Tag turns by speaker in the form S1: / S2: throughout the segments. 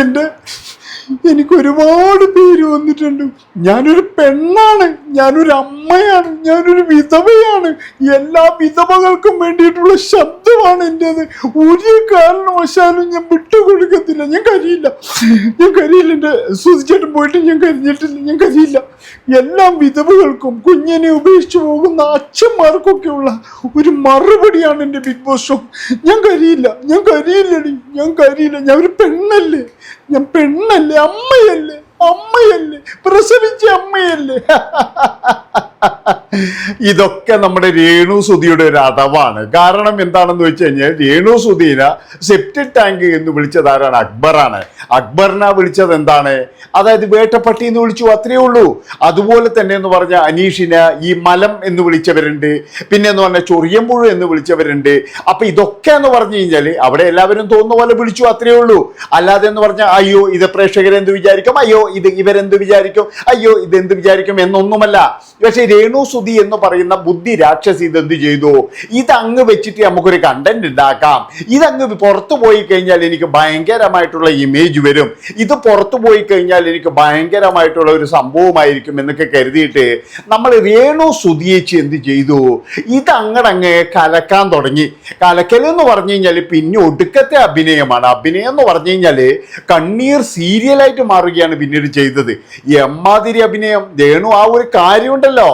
S1: എന്റെ എനിക്ക് ഒരുപാട് പേര് വന്നിട്ടുണ്ട്. ഞാനൊരു പെണ്ണാണ്. ഞാനൊരു അമ്മയാണ്. ഞാനൊരു വിധവയാണ്. എല്ലാ വിധവകൾക്കും വേണ്ടിയിട്ടുള്ള ശബ്ദമാണ് എന്റെത് ഒരു കാരണവശാലും ഞാൻ വിട്ടുകൊടുക്കത്തില്ല. ഞാൻ കരിയില്ല ഞാൻ കരിയില്ല എന്റെ സുധിച്ചേട്ടൻ പോയിട്ട് ഞാൻ കരിഞ്ഞിട്ടില്ല. ഞാൻ കരിയില്ല എല്ലാ വിധവകൾക്കും കുഞ്ഞിനെ ഉപേക്ഷിച്ചു പോകുന്ന അച്ഛന്മാർക്കൊക്കെയുള്ള ഒരു മറുപടിയാണ് എന്റെ ബിഗ് ബോസ് ഷോ. ഞാൻ കരിയില്ല ഞാൻ കരിയില്ലടി ഞാൻ കരിയില്ല ഞാൻ ഒരു പെണ്ണല്ലേ? ഞാൻ പെണ്ണല്ലേ? അമ്മയല്ലേ? അമ്മയല്ലേ പ്രസവിച്ച അമ്മയല്ലേ ഇതൊക്കെ നമ്മുടെ രേണു സുധിയുടെ ഒരു അടവാണ്. കാരണം എന്താണെന്ന് വെച്ച് കഴിഞ്ഞാൽ രേണു സുധീന സെപ്റ്റിക് ടാങ്ക് എന്ന് വിളിച്ചത് ആരാണ്? അക്ബറാണ്. അക്ബറിനെ വിളിച്ചത് എന്താണ്? അതായത് വേട്ടപ്പട്ടി എന്ന് വിളിച്ചു അത്രയേ ഉള്ളൂ. അതുപോലെ തന്നെ എന്ന് പറഞ്ഞ അനീഷിനെ ഈ മലം എന്ന് വിളിച്ചവരുണ്ട്. പിന്നെ എന്ന് പറഞ്ഞാൽ ചൊറിയമ്പുഴ എന്ന് വിളിച്ചവരുണ്ട്. അപ്പൊ ഇതൊക്കെ എന്ന് പറഞ്ഞു കഴിഞ്ഞാൽ അവിടെ എല്ലാവരും തോന്നുന്ന പോലെ വിളിച്ചു അത്രയേ ഉള്ളൂ. അല്ലാതെ എന്ന് പറഞ്ഞാൽ അയ്യോ ഇത് പ്രേക്ഷകരെന്ത് വിചാരിക്കും? അയ്യോ ഇത് ഇവരെന്ത് വിചാരിക്കും? അയ്യോ ഇത് എന്ത് വിചാരിക്കും? എന്നൊന്നുമല്ല. പക്ഷെ രേണു സുധി എന്ന് പറയുന്ന ബുദ്ധി രാക്ഷസി എന്ത് ചെയ്തു? ഇത് അങ്ങ് വെച്ചിട്ട് നമുക്കൊരു കണ്ടന്റ് ഉണ്ടാക്കാം. ഇതങ്ങ് പുറത്തു പോയി കഴിഞ്ഞാൽ എനിക്ക് ഭയങ്കരമായിട്ടുള്ള ഇമേജ് വരും. ഇത് പുറത്തു പോയി കഴിഞ്ഞാൽ എനിക്ക് ഭയങ്കരമായിട്ടുള്ള ഒരു സംഭവമായിരിക്കും എന്നൊക്കെ കരുതിയിട്ട് നമ്മൾ രേണു സുതിയേച്ചി എന്ത് ചെയ്തു? ഇത് അങ്ങടങ്ങ് കലക്കാൻ തുടങ്ങി. കലക്കൽ എന്ന് പറഞ്ഞു കഴിഞ്ഞാൽ പിന്നെ ഒടുക്കത്തെ അഭിനയമാണ്. അഭിനയം എന്ന് പറഞ്ഞു കഴിഞ്ഞാൽ കണ്ണീർ സീരിയലായിട്ട് മാറുകയാണ് പിന്നീട് ചെയ്തത്. എമ്മാതിരി അഭിനയം. രേണു ആ ഒരു കാര്യമുണ്ടല്ലോ.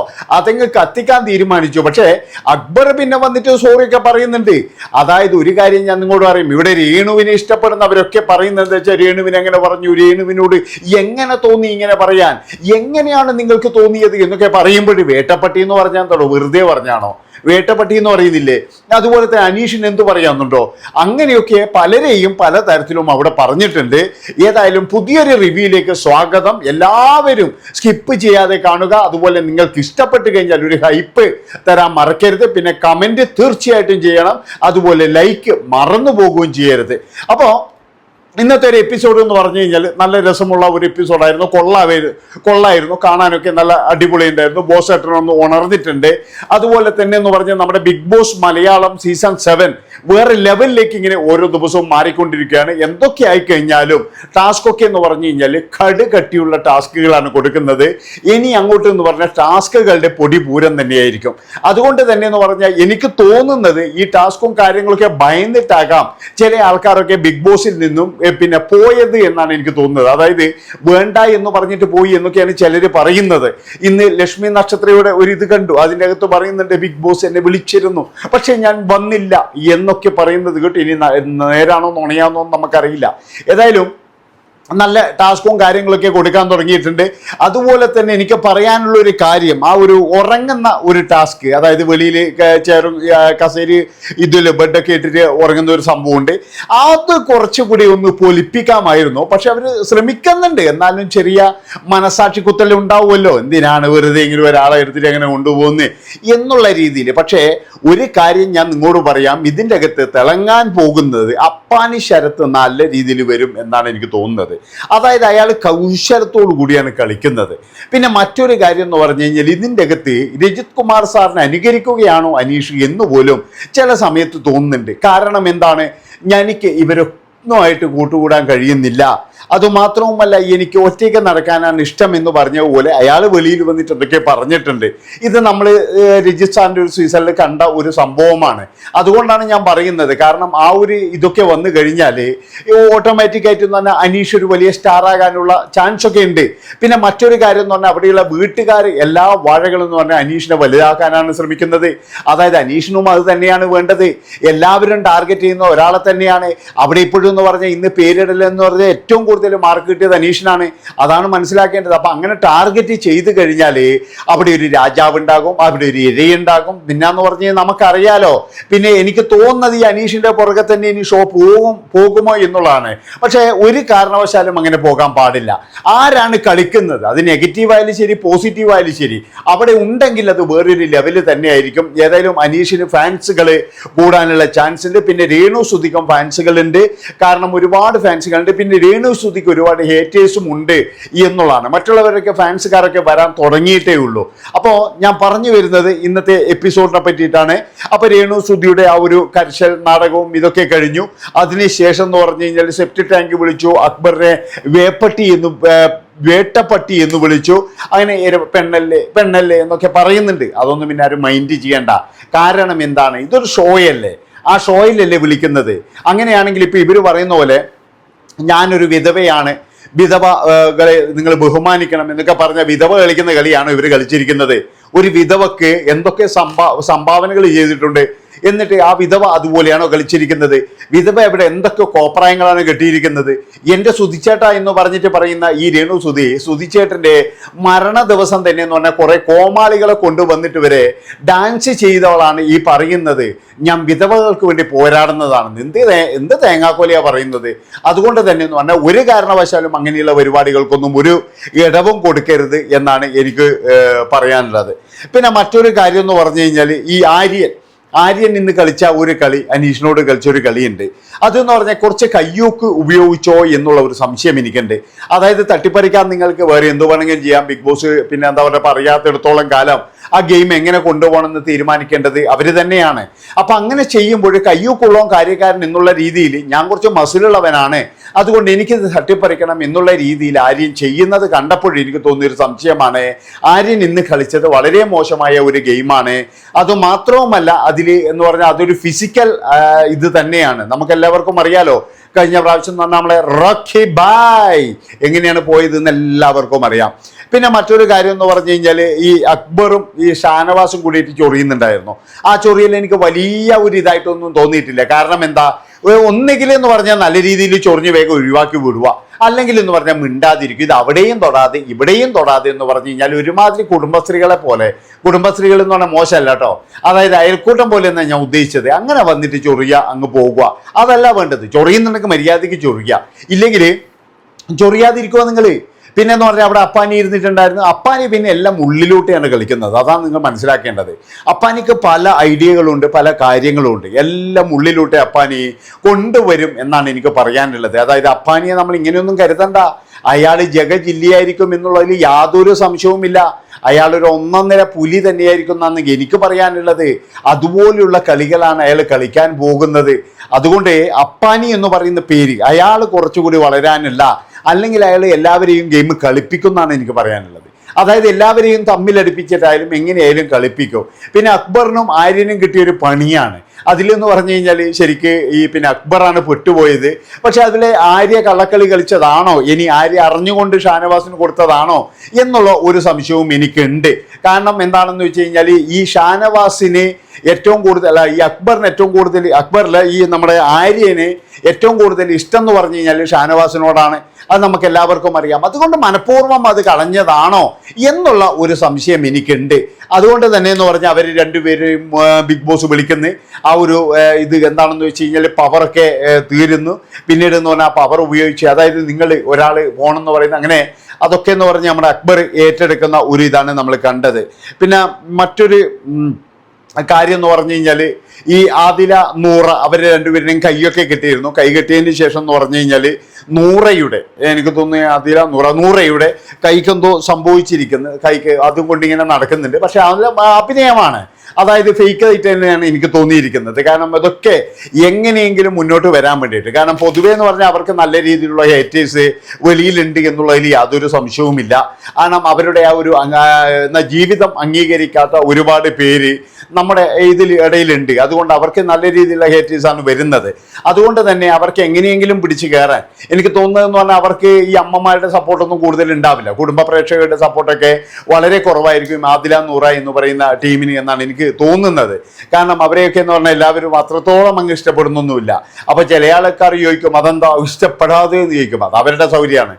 S1: അതങ്ങ് കത്തിക്കാൻ തീരുമാനിച്ചു. പക്ഷേ അക്ബർ പിന്നെ വന്നിട്ട് സോറിയൊക്കെ പറയുന്നുണ്ട്. അതായത് ഒരു കാര്യം ഞാൻ നിങ്ങളോട് പറയും. ഇവിടെ രേണുവിനെ ഇഷ്ടപ്പെടുന്നവരൊക്കെ പറയുന്നത് എന്താ വെച്ചാൽ രേണുവിനെ എങ്ങനെ പറഞ്ഞു? രേണുവിനോട് എങ്ങനെ തോന്നി ഇങ്ങനെ പറയാൻ? എങ്ങനെയാണ് നിങ്ങൾക്ക് തോന്നിയത് എന്നൊക്കെ പറയുമ്പോൾ വേട്ടപ്പട്ടി എന്ന് പറഞ്ഞാൽ എന്താണോ? വെറുതെ പറഞ്ഞാണോ? വേട്ടപ്പട്ടി എന്ന് പറയുന്നില്ലേ? അതുപോലെ തന്നെ അനീഷിന് എന്ത് പറയാന്നുണ്ടോ? അങ്ങനെയൊക്കെ പലരെയും പലതരത്തിലും അവിടെ പറഞ്ഞിട്ടുണ്ട്. ഏതായാലും പുതിയൊരു റിവ്യൂയിലേക്ക് സ്വാഗതം. എല്ലാവരും സ്കിപ്പ് ചെയ്യാതെ കാണുക. അതുപോലെ നിങ്ങൾക്ക് ഇഷ്ടപ്പെട്ട് കഴിഞ്ഞാൽ ഒരു ഹൈപ്പ് തരാൻ മറക്കരുത്. പിന്നെ കമന്റ് തീർച്ചയായിട്ടും ചെയ്യണം. അതുപോലെ ലൈക്ക് മറന്നു പോകുകയും ചെയ്യരുത്. അപ്പോൾ ഇന്നത്തെ ഒരു എപ്പിസോഡ് എന്ന് പറഞ്ഞു കഴിഞ്ഞാൽ നല്ല രസമുള്ള ഒരു എപ്പിസോഡായിരുന്നു കൊള്ളാവേര് കൊള്ളായിരുന്നു. കാണാനൊക്കെ നല്ല അടിപൊളി ഉണ്ടായിരുന്നു ബോസ് ഏട്ടനൊന്ന് ഉണർന്നിട്ടുണ്ട്. അതുപോലെ തന്നെ എന്ന് പറഞ്ഞാൽ നമ്മുടെ Bigg Boss Malayalam season seven വേറെ ലെവലിലേക്ക് ഇങ്ങനെ ഓരോ ദിവസവും മാറിക്കൊണ്ടിരിക്കുകയാണ്. എന്തൊക്കെ ആയി കഴിഞ്ഞാലും ടാസ്ക് ഒക്കെ എന്ന് പറഞ്ഞു കഴിഞ്ഞാൽ കടുകട്ടിയുള്ള ടാസ്കുകളാണ് കൊടുക്കുന്നത്. ഇനി അങ്ങോട്ട് എന്ന് പറഞ്ഞാൽ ടാസ്കുകളുടെ പൊടി പൂരം തന്നെയായിരിക്കും. അതുകൊണ്ട് തന്നെ എന്ന് പറഞ്ഞാൽ എനിക്ക് തോന്നുന്നത് ഈ ടാസ്കും കാര്യങ്ങളൊക്കെ ഭയന്നിട്ടാകാം. ചില ആൾക്കാരൊക്കെ ബിഗ് ബോസിൽ നിന്നും പിന്നെ പോയത് എന്നാണ് എനിക്ക് തോന്നുന്നത്. അതായത് വേണ്ട എന്ന് പറഞ്ഞിട്ട് പോയി എന്നൊക്കെയാണ് ചിലർ പറയുന്നത്. ഇന്ന് ലക്ഷ്മി നക്ഷത്രയുടെ ഒരു ഇത് കണ്ടു. അതിന്റെ അകത്ത് പറയുന്നുണ്ട് ബിഗ് ബോസ് എന്നെ വിളിച്ചിരുന്നു. പക്ഷേ ഞാൻ വന്നില്ല എന്നൊക്കെ പറയുന്നത് കേട്ട് ഇനി നേരാണോ നുണയാണോ നമുക്കറിയില്ല. ഏതായാലും നല്ല ടാസ്കും കാര്യങ്ങളൊക്കെ കൊടുക്കാൻ തുടങ്ങിയിട്ടുണ്ട്. അതുപോലെ തന്നെ എനിക്ക് പറയാനുള്ള ഒരു കാര്യം ആ ഒരു ഉറങ്ങുന്ന ഒരു ടാസ്ക് അതായത് വെളിയിൽ ചേറും കസേരി ഇതിൽ ബെഡൊക്കെ ഇട്ടിട്ട് ഉറങ്ങുന്ന ഒരു സംഭവമുണ്ട്. അത് കുറച്ചുകൂടി ഒന്ന് പൊലിപ്പിക്കാമായിരുന്നു. പക്ഷെ അവർ ശ്രമിക്കുന്നുണ്ട്. എന്നാലും ചെറിയ മനസാക്ഷി കുത്തൽ ഉണ്ടാവുമല്ലോ. എന്തിനാണ് വെറുതെ ഇങ്ങനെ ഒരാളെ എടുത്തിട്ട് അങ്ങനെ കൊണ്ടുപോകുന്നത് എന്നുള്ള രീതിയിൽ. പക്ഷേ ഒരു കാര്യം ഞാൻ നിങ്ങളോട് പറയാം. ഇതിന്റെ അകത്ത് തിളങ്ങാൻ പോകുന്നത് അപ്പാനി ശരത്ത് നല്ല രീതിയിൽ വരും എന്നാണ് എനിക്ക് തോന്നുന്നത്. അതായത് അയാൾ കൗശലത്തോടു കൂടിയാണ് കളിക്കുന്നത്. പിന്നെ മറ്റൊരു കാര്യം എന്ന് പറഞ്ഞു കഴിഞ്ഞാൽ ഇതിന്റെ അകത്ത് രജിത് കുമാർ സാറിനെ അനുകരിക്കുകയാണോ അനീഷ് എന്ന് പോലും ചില സമയത്ത് തോന്നുന്നുണ്ട്. കാരണം എന്താണ്? ഞാൻ എനിക്ക് ഇവരൊന്നുമായിട്ട് കൂട്ടുകൂടാൻ കഴിയുന്നില്ല. അതുമാത്രവുമല്ല എനിക്ക് ഒറ്റയ്ക്ക് നടക്കാനാണ് ഇഷ്ടം എന്ന് പറഞ്ഞ പോലെ അയാൾ വെളിയിൽ വന്നിട്ട് എന്തൊക്കെ പറഞ്ഞിട്ടുണ്ട്. ഇത് നമ്മൾ രജിസ്ട്രാറിന്റെ ഒരു സീസണിൽ കണ്ട ഒരു സംഭവമാണ്. അതുകൊണ്ടാണ് ഞാൻ പറയുന്നത്. കാരണം ആ ഒരു ഇതൊക്കെ വന്നു കഴിഞ്ഞാൽ ഓട്ടോമാറ്റിക്കായിട്ട് തന്നെ അനീഷ് ഒരു വലിയ സ്റ്റാർ ആകാനുള്ള ചാൻസ് ഒക്കെ ഉണ്ട്. പിന്നെ മറ്റൊരു കാര്യം എന്ന് പറഞ്ഞാൽ അവിടെയുള്ള വീട്ടുകാർ എല്ലാ വാഴകളും എന്ന് പറഞ്ഞാൽ അനീഷിനെ വലുതാക്കാനാണ് ശ്രമിക്കുന്നത്. അതായത് അനീഷിനും അത് തന്നെയാണ് വേണ്ടത്. എല്ലാവരും ടാർഗറ്റ് ചെയ്യുന്ന ഒരാളെ തന്നെയാണ്. അവിടെ ഇപ്പോഴും എന്ന് പറഞ്ഞാൽ ഇന്ന് പേരിടൽ എന്ന് പറഞ്ഞാൽ ഏറ്റവും കൂടുതൽ മാർക്ക് കിട്ടിയത് അനീഷിനാണ്. അതാണ് മനസ്സിലാക്കേണ്ടത്. അപ്പം അങ്ങനെ ടാർഗറ്റ് ചെയ്ത് കഴിഞ്ഞാൽ അവിടെ ഒരു രാജാവ് ഉണ്ടാകും അവിടെ ഒരു ഇരയുണ്ടാകും. പിന്നെന്ന് പറഞ്ഞാൽ നമുക്കറിയാലോ പിന്നെ എനിക്ക് തോന്നുന്നത് ഈ അനീഷിന്റെ പുറകെ തന്നെ ഇനി ഷോ പോകും പോകുമോ എന്നുള്ളതാണ്. പക്ഷേ ഒരു കാരണവശാലും അങ്ങനെ പോകാൻ പാടില്ല. ആരാണ് കളിക്കുന്നത്? അത് നെഗറ്റീവ് ആയാലും ശരി പോസിറ്റീവ് ആയാലും ശരി. അവിടെ ഉണ്ടെങ്കിൽ അത് വേറൊരു ലെവൽ തന്നെയായിരിക്കും. ഏതായാലും അനീഷിന് ഫാൻസുകൾ കൂടാനുള്ള ചാൻസ് ഉണ്ട്. പിന്നെ രേണു സുധികം ഫാൻസുകളുണ്ട് കാരണം ഒരുപാട് ഫാൻസുകളുണ്ട് പിന്നെ രേണു സുധിക്ക് ഒരുപാട് ഹേറ്റേഴ്സും ഉണ്ട് എന്നുള്ളതാണ്. മറ്റുള്ളവരൊക്കെ ഫാൻസുകാരൊക്കെ വരാൻ തുടങ്ങിയിട്ടേ ഉള്ളൂ. അപ്പോൾ ഞാൻ പറഞ്ഞു വരുന്നത് ഇന്നത്തെ എപ്പിസോഡിനെ പറ്റിയിട്ടാണ്. അപ്പോൾ രേണു സുധിയുടെ ആ ഒരു കരിശൽ നാടകവും ഇതൊക്കെ കഴിഞ്ഞു. അതിനുശേഷം എന്ന് പറഞ്ഞു കഴിഞ്ഞാൽ സെപ്റ്റി ടാങ്ക് വിളിച്ചു അക്ബറിനെ വേപ്പട്ടി എന്ന് വേട്ടപ്പട്ടി എന്ന് വിളിച്ചു. അങ്ങനെ പെണ്ണല്ലേ പെണ്ണല്ലേ എന്നൊക്കെ പറയുന്നുണ്ട്. അതൊന്നും പിന്നെ ആരും മൈൻഡ് ചെയ്യണ്ട. കാരണം എന്താണ്? ഇതൊരു ഷോയല്ലേ ആ ഷോയിലല്ലേ വിളിക്കുന്നത്. അങ്ങനെയാണെങ്കിൽ ഇപ്പൊ ഇവർ പറയുന്ന പോലെ ഞാനൊരു വിധവയാണ്. വിധവകളെ നിങ്ങൾ ബഹുമാനിക്കണം എന്നൊക്കെ പറഞ്ഞ വിധവ കളിക്കുന്ന കളിയാണ് ഇവർ കളിച്ചിരിക്കുന്നത്. ഒരു വിധവക്ക് എന്തൊക്കെ സംഭാ സംഭാവനകൾ ചെയ്തിട്ടുണ്ട്? എന്നിട്ട് ആ വിധവ അതുപോലെയാണോ കളിച്ചിരിക്കുന്നത്? വിധവ എവിടെ എന്തൊക്കെ കോപ്രായങ്ങളാണ് കെട്ടിയിരിക്കുന്നത്? എന്റെ സുധിച്ചേട്ട എന്ന് പറഞ്ഞിട്ട് പറയുന്ന ഈ രേണു സുധി സുധിച്ചേട്ടന്റെ മരണ ദിവസം തന്നെ എന്ന് പറഞ്ഞാൽ കുറേ കോമാളികളെ കൊണ്ടുവന്നിട്ട് വരെ ഡാൻസ് ചെയ്തവളാണ് ഈ പറയുന്നത്. ഞാൻ വിധവകൾക്ക് വേണ്ടി പോരാടുന്നതാണ് എന്ത് എന്ത് തേങ്ങാക്കോലിയാ പറയുന്നത്? അതുകൊണ്ട് തന്നെ എന്ന് പറഞ്ഞാൽ ഒരു കാരണവശാലും അങ്ങനെയുള്ള പരിപാടികൾക്കൊന്നും ഒരു ഇടവും കൊടുക്കരുത് എന്നാണ് എനിക്ക് പറയാനുള്ളത്. പിന്നെ മറ്റൊരു കാര്യം എന്ന് പറഞ്ഞു കഴിഞ്ഞാൽ ഈ ആര്യൻ ആര്യൻ ഇന്ന് കളിച്ച ഒരു കളി അനീഷിനോട് കളിച്ച ഒരു കളിയുണ്ട്. അതെന്ന് പറഞ്ഞാൽ കുറച്ച് കയ്യൂക്ക് ഉപയോഗിച്ചോ എന്നുള്ള ഒരു സംശയം എനിക്കുണ്ട്. അതായത് തട്ടിപ്പറിക്കാൻ നിങ്ങൾക്ക് വേറെ എന്ത് വേണമെങ്കിലും ചെയ്യാം. ബിഗ് ബോസ് പിന്നെ എന്താ പറയുക പറയാത്തിടത്തോളം കാലം ആ ഗെയിം എങ്ങനെ കൊണ്ടുപോകണമെന്ന് തീരുമാനിക്കേണ്ടത് അവർ തന്നെയാണ്. അപ്പം അങ്ങനെ ചെയ്യുമ്പോൾ കയ്യൂക്കുള്ളോ കാര്യക്കാരൻ എന്നുള്ള രീതിയിൽ ഞാൻ കുറച്ച് മസിലുള്ളവനാണ്. അതുകൊണ്ട് എനിക്കിത് തട്ടിപ്പറിക്കണം എന്നുള്ള രീതിയിൽ ആര്യൻ ചെയ്യുന്നത് കണ്ടപ്പോൾ എനിക്ക് തോന്നിയൊരു സംശയമാണ്. ആര്യൻ ഇന്ന് കളിച്ചത് വളരെ മോശമായ ഒരു ഗെയിമാണ്. അത് മാത്രവുമല്ല അതിൽ എന്ന് പറഞ്ഞാൽ അതൊരു ഫിസിക്കൽ ഇത് തന്നെയാണ്. നമുക്ക് എല്ലാവർക്കും അറിയാലോ കഴിഞ്ഞ പ്രാവശ്യം നമ്മളെ റോക്കി ബായ് എങ്ങനെയാണ് പോയത് എന്ന് എല്ലാവർക്കും അറിയാം. പിന്നെ മറ്റൊരു കാര്യം എന്ന് പറഞ്ഞു കഴിഞ്ഞാൽ ഈ അക്ബറും ഈ ഷാനവാസും കൂടിയിട്ട് ചൊറിയുന്നുണ്ടായിരുന്നു. ആ ചൊറിയിൽ എനിക്ക് വലിയ ഒരു ഇതായിട്ടൊന്നും തോന്നിയിട്ടില്ല. കാരണം എന്താ? ഒന്നുകിൽ എന്ന് പറഞ്ഞാൽ നല്ല രീതിയിൽ ചൊറിഞ്ഞ് വേഗം ഒഴിവാക്കി വിടുക. അല്ലെങ്കിൽ എന്ന് പറഞ്ഞാൽ മിണ്ടാതിരിക്കും. ഇത് അവിടെയും തൊടാതെ ഇവിടെയും തൊടാതെ എന്ന് പറഞ്ഞു കഴിഞ്ഞാൽ ഒരുമാതിരി കുടുംബശ്രീകളെ പോലെ കുടുംബശ്രീകൾ എന്ന് പറഞ്ഞാൽ മോശമല്ല കേട്ടോ. അതായത് അയൽക്കൂട്ടം പോലെ എന്നാണ് ഞാൻ ഉദ്ദേശിച്ചത്. അങ്ങനെ വന്നിട്ട് ചൊറിയ അങ്ങ് പോകുക. അതല്ല വേണ്ടത്. ചൊറിയുന്നുണ്ടെങ്കിൽ മര്യാദയ്ക്ക് ചൊറിയ. ഇല്ലെങ്കിൽ ചൊറിയാതിരിക്കുക നിങ്ങൾ പിന്നെ എന്ന് പറഞ്ഞാൽ അവിടെ അപ്പാനി ഇരുന്നിട്ടുണ്ടായിരുന്നു. അപ്പാനി പിന്നെ എല്ലാം ഉള്ളിലൂടെയാണ് കളിക്കുന്നത്. അതാണ് നിങ്ങൾ മനസ്സിലാക്കേണ്ടത്. അപ്പാനിക്ക് പല ഐഡിയകളുണ്ട് പല കാര്യങ്ങളുണ്ട്. എല്ലാം ഉള്ളിലൂടെ അപ്പാനി കൊണ്ടുവരും എന്നാണ് എനിക്ക് പറയാനുള്ളത്. അതായത് അപ്പാനിയെ നമ്മൾ ഇങ്ങനെയൊന്നും കരുതണ്ട. അയാൾ ജഗജില്ലിയായിരിക്കും എന്നുള്ളതിൽ യാതൊരു സംശയവുമില്ല. അയാൾ ഒരു ഒന്നൊന്നര പുലി തന്നെയായിരിക്കും എന്നാണ് എനിക്ക് പറയാനുള്ളത്. അതുപോലെയുള്ള കളികളാണ് അയാൾ കളിക്കാൻ പോകുന്നത്. അതുകൊണ്ട് അപ്പാനി എന്ന് പറയുന്ന പേര് അയാൾ കുറച്ചുകൂടി വളരാനില്ല. അല്ലെങ്കിൽ അയാൾ എല്ലാവരെയും ഗെയിം കളിപ്പിക്കുമെന്നാണ് എനിക്ക് പറയാനുള്ളത്. അതായത് എല്ലാവരെയും തമ്മിലടിപ്പിച്ചിട്ടായാലും എങ്ങനെയായാലും കളിപ്പിക്കും. പിന്നെ അക്ബറിനും ആര്യനും കിട്ടിയൊരു പണിയാണ്. അതിലെന്ന് പറഞ്ഞു കഴിഞ്ഞാൽ ശരിക്ക് ഈ പിന്നെ അക്ബറാണ് പൊട്ടുപോയത്. പക്ഷെ അതിലെ ആര്യ കള്ളക്കളി കളിച്ചതാണോ? ഇനി ആര്യ അറിഞ്ഞുകൊണ്ട് ഷാനവാസിന് കൊടുത്തതാണോ? എന്നുള്ള ഒരു സംശയവും എനിക്കുണ്ട്. കാരണം എന്താണെന്ന് വെച്ച് കഴിഞ്ഞാൽ ഈ ഷാനവാസിന് ഏറ്റവും കൂടുതൽ അല്ല ഈ അക്ബറിന് ഏറ്റവും കൂടുതൽ അക്ബറിൽ ഈ നമ്മുടെ ആര്യന് ഏറ്റവും കൂടുതൽ ഇഷ്ടം എന്ന് പറഞ്ഞു കഴിഞ്ഞാൽ ഷാനവാസിനോടാണ്. അത് നമുക്ക് എല്ലാവർക്കും അറിയാം. അതുകൊണ്ട് മനഃപൂർവം അത് കളഞ്ഞതാണോ എന്നുള്ള ഒരു സംശയം എനിക്കുണ്ട്. അതുകൊണ്ട് തന്നെ എന്ന് പറഞ്ഞാൽ അവർ രണ്ടുപേരും ബിഗ് ബോസ് വിളിക്കുന്ന. ആ ഒരു ഇത് എന്താണെന്ന് വെച്ച് കഴിഞ്ഞാൽ പവറൊക്കെ തീരുന്നു. പിന്നീട് എന്ന് പറഞ്ഞാൽ പവർ ഉപയോഗിച്ച് അതായത് നിങ്ങൾ ഒരാൾ പോകണമെന്ന് പറയുന്നത് അങ്ങനെ അതൊക്കെ എന്ന് പറഞ്ഞാൽ നമ്മുടെ അക്ബർ ഏറ്റെടുക്കുന്ന ഒരു ഇതാണ് നമ്മൾ കണ്ടത്. പിന്നെ മറ്റൊരു കാര്യം എന്ന് പറഞ്ഞു കഴിഞ്ഞാൽ ഈ ആദില നൂറ അവർ രണ്ടുപേരുടെയും കൈയൊക്കെ കിട്ടിയിരുന്നു. കൈ കിട്ടിയതിന് ശേഷം എന്ന് പറഞ്ഞു കഴിഞ്ഞാൽ നൂറയുടെ എനിക്ക് തോന്നുന്നു ആദില നൂറ നൂറയുടെ കൈക്കെന്തോ സംഭവിച്ചിരിക്കുന്നത് കൈക്ക് അതും കൊണ്ട് ഇങ്ങനെ നടക്കുന്നുണ്ട്. പക്ഷെ അതിൽ അഭിനയമാണ്. അതായത് ഫേക്ക് ആയിട്ട് തന്നെയാണ് എനിക്ക് തോന്നിയിരിക്കുന്നത്. കാരണം അതൊക്കെ എങ്ങനെയെങ്കിലും മുന്നോട്ട് വരാൻ വേണ്ടിയിട്ട്. കാരണം പൊതുവേ എന്ന് പറഞ്ഞാൽ അവർക്ക് നല്ല രീതിയിലുള്ള ഹേറ്റേഴ്സ് വെളിയിലുണ്ട് എന്നുള്ളതിൽ യാതൊരു സംശയവുമില്ല. കാരണം അവരുടെ ആ ഒരു ജീവിതം അംഗീകരിക്കാത്ത ഒരുപാട് പേര് നമ്മുടെ ഇതിൽ ഇടയിലുണ്ട്. അതുകൊണ്ട് അവർക്ക് നല്ല രീതിയിലുള്ള ഹേറ്റേഴ്സാണ് വരുന്നത്. അതുകൊണ്ട് തന്നെ അവർക്ക് എങ്ങനെയെങ്കിലും പിടിച്ചു കയറാൻ. എനിക്ക് തോന്നുന്നതെന്ന് പറഞ്ഞാൽ അവർക്ക് ഈ അമ്മമാരുടെ സപ്പോർട്ടൊന്നും കൂടുതൽ ഉണ്ടാവില്ല. കുടുംബ പ്രേക്ഷകരുടെ സപ്പോർട്ടൊക്കെ വളരെ കുറവായിരിക്കും. ആദില നൂറ എന്ന് പറയുന്ന ടീമിന് എന്നാണ് എനിക്ക് തോന്നുന്നത്. കാരണം അവരെയൊക്കെ എന്ന് പറഞ്ഞാൽ എല്ലാവരും അത്രത്തോളം അങ്ങ് ഇഷ്ടപ്പെടുന്നൊന്നുമില്ല. അപ്പൊ ചില ആൾക്കാർ ചോദിക്കും അതെന്താ? ഇഷ്ടപ്പെടാതെ എന്ന് ചോദിക്കും. അത് അവരുടെ സൗകര്യമാണ്.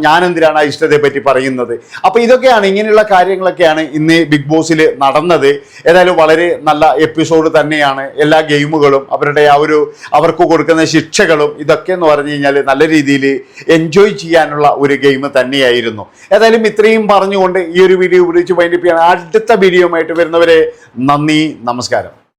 S1: ഞാൻ- എന്തിനാണ് ആ ഇഷ്ടത്തെ പറ്റി പറയുന്നത്? അപ്പൊ ഇതൊക്കെയാണ് ഇങ്ങനെയുള്ള കാര്യങ്ങളൊക്കെയാണ് ഇന്ന് ബിഗ് ബോസിൽ നടന്നത്. ഏതായാലും വളരെ നല്ല എപ്പിസോഡ് തന്നെയാണ്. എല്ലാ ഗെയിമുകളും അവരുടെ ആ ഒരു അവർക്ക് കൊടുക്കുന്ന ശിക്ഷകളും ഇതൊക്കെ എന്ന് പറഞ്ഞു കഴിഞ്ഞാൽ നല്ല രീതിയിൽ എൻജോയ് ചെയ്യാനുള്ള ഒരു ഗെയിം തന്നെയായിരുന്നു. ഏതായാലും ഇത്രയും പറഞ്ഞുകൊണ്ട് ഈ ഒരു വീഡിയോ വിളിച്ച് വൈൻഡപ്പ് ചെയ്യണം. അടുത്ത ആയിട്ട് വരുന്നവരെ നന്ദി നമസ്കാരം.